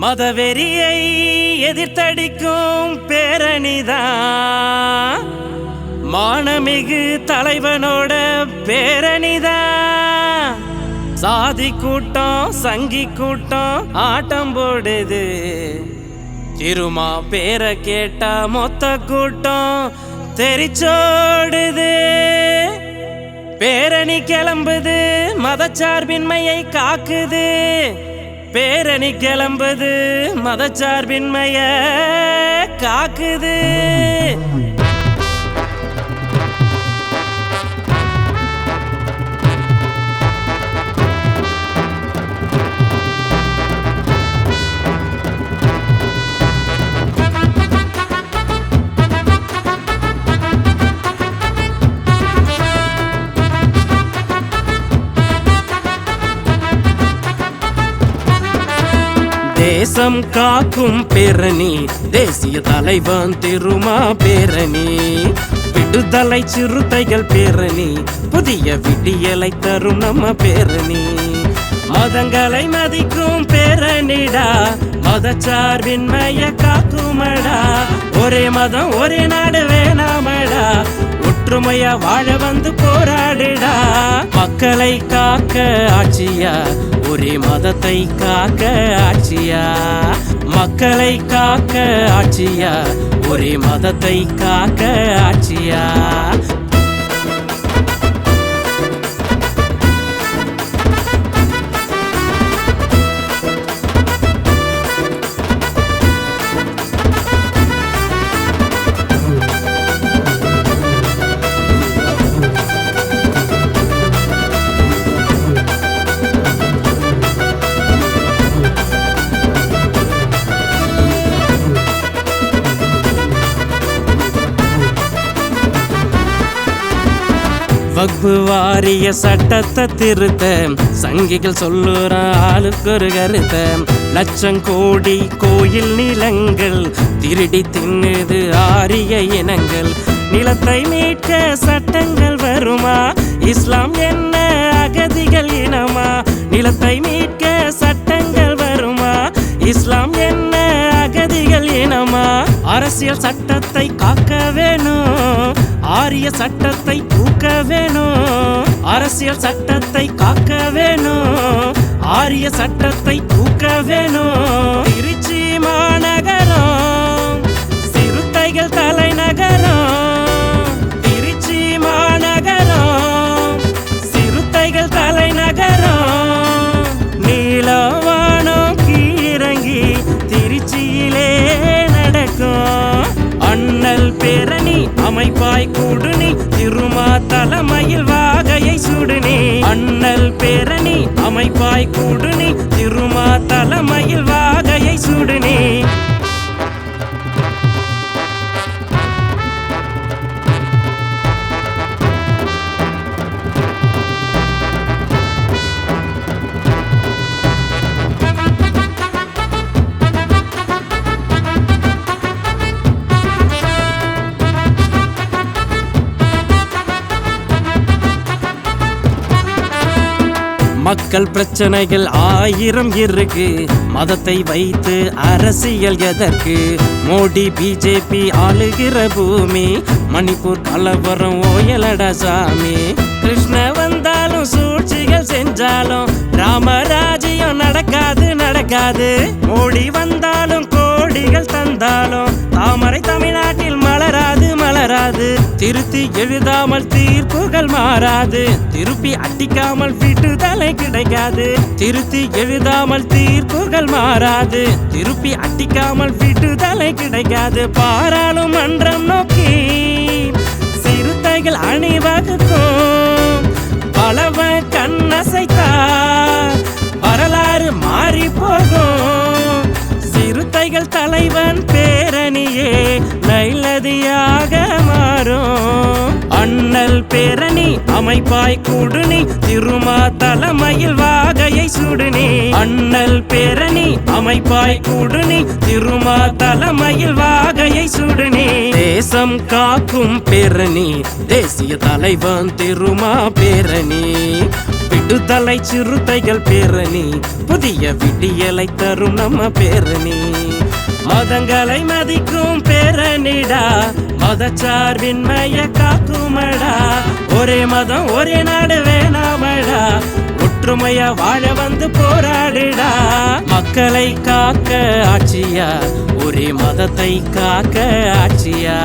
மதவெறியை எதிர்த்தடிக்கும் பேரணிதான் மானமிகு தலைவனோட பேரணிதான் சாதி கூட்டம் சங்கி கூட்டம் ஆட்டம் போடுது. திருமா பேரை கேட்டா மொத்த கூட்டம் தெரிச்சோடுது. பேரணி கிளம்புது மதச்சார்பின்மையை காக்குது. பேரணி கிளம்புது மதச்சார்பின்மைய காக்குது. தேசம் காக்கும் பேரணி தேசிய தலைவன் திருமா பேரணி. விடுதலை சிறுத்தைகள் பேரணி புதிய விடியலை தரும் நம்ம பேரணி. மதங்களை மதிக்கும் பேரணிடா மதச்சார்பின்மைய காக்குமடா. ஒரே மதம் ஒரே நாடு வேணாமடா. ஒற்றுமையா வாழ வந்து போராடுடா. மக்களை காக்க ஆட்சியா? ஒரே மதத்தை காக்க ஆட்சியா? மக்களை காக்க ஆட்சியா? ஒரே மதத்தை காக்க ஆட்சியா? வக்பு வாரிய சட்டத்தை திருத்த சங்கிகள் சொல்லுற ஆளுக்கு ஒரு கருத்த. லட்சம் கோடி கோயில் நிலங்கள் திருடி தின்னுது ஆரிய இனங்கள். நிலத்தை மீட்க சட்டங்கள் வருமா? இஸ்லாம் என்ன அகதிகள் இனமா? நிலத்தை மீட்க சட்டங்கள் வருமா? இஸ்லாம் என்ன அகதிகள் இனமா? அரசியல் சட்டத்தை காக்க வேணும். ஆரிய சட்டத்தை தூக்க வேணும். அரசியல் சட்டத்தை காக்க வேணும். ஆரிய சட்டத்தை தூக்க வேணும். திருச்சி மாநகரம் சிறுத்தைகள் தலை அமைப்பாய் கூடுனி திருமா தலைமையில் வாகையை சுடுனி அண்ணல் பேரணி அமைப்பாய் கூடுனி திருமா தலைமையில் வாகையை சுடுனி மக்கள் பிரச்சனைகள் ஆயிரம் இருக்கு. மதத்தை வைத்து அரசியல் எதற்கு? மோடி பிஜேபி ஆளுகிற பூமி. மணிப்பூர் கலவரம் ஓயலடா சாமி. கிருஷ்ண வந்தாலும் சூழ்ச்சிகள் செஞ்சாலும் ராமராஜ்யம் நடக்காது நடக்காது. மோடி வந்தாலும் கோடிகள் தந்தாலும் தாமரை தமிழ்நாடு மலராது திருத்தி எழுதாமல் தீர்ப்புகள் மாறாது. திருப்பி அட்டிக்காமல் விட்டுதலை கிடைக்காது. திருத்தி எழுதாமல் தீர்ப்புகள் மாறாது. திருப்பி அட்டிக்காமல் விட்டுதலை கிடைக்காது. பாராளுமன்றம் நோக்கி சிறுத்தைகள் அணிவகுக்கும். பலவ கண்ணசைத்தா வரலாறு மாறி போகும். சிறுத்தைகள் தலைவன் பேரணியே நைலதியாக பேரணி அமைப்பாய் கூடுனி திருமா தலைமையில் வாகையை சுடுனி. அண்ணல் பேரணி அமைப்பாய் கூடுனி திருமா தலைமையில் வாகையை சுடுனி. தேசம் காக்கும் பேரணி தேசிய தலைவன் திருமா பேரணி. விடுதலை சிறுத்தைகள் பேரணி புதிய விடியலை தரும் நம்ம பேரணி. மதங்களை மதிக்கும் பேரணிடா மதச்சார்பின்மைய காக்குமடா ஒரே மதம் ஒரே நாடு வேணாமடா ஒற்றுமையா வாழ வந்து போராடிடா. மக்களை காக்க ஆட்சியா ஒரே மதத்தை காக்க ஆட்சியா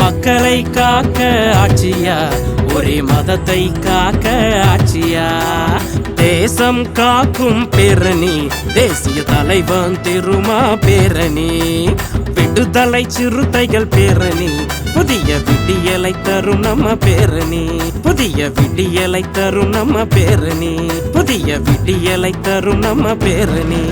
மக்களை காக்க ஆட்சியா ஒரே மதத்தை காக்க ஆட்சியா தேசம் காக்கும் பேரணி தேசிய தலைவன் திருமா பேரணி. விடுதலை சிறுத்தைகள் பேரணி புதிய விடியலை தரும் நம்ம பேரணி புதிய விடியலை தரும் நம்ம பேரணி புதிய விடியலை தரும் நம்ம பேரணி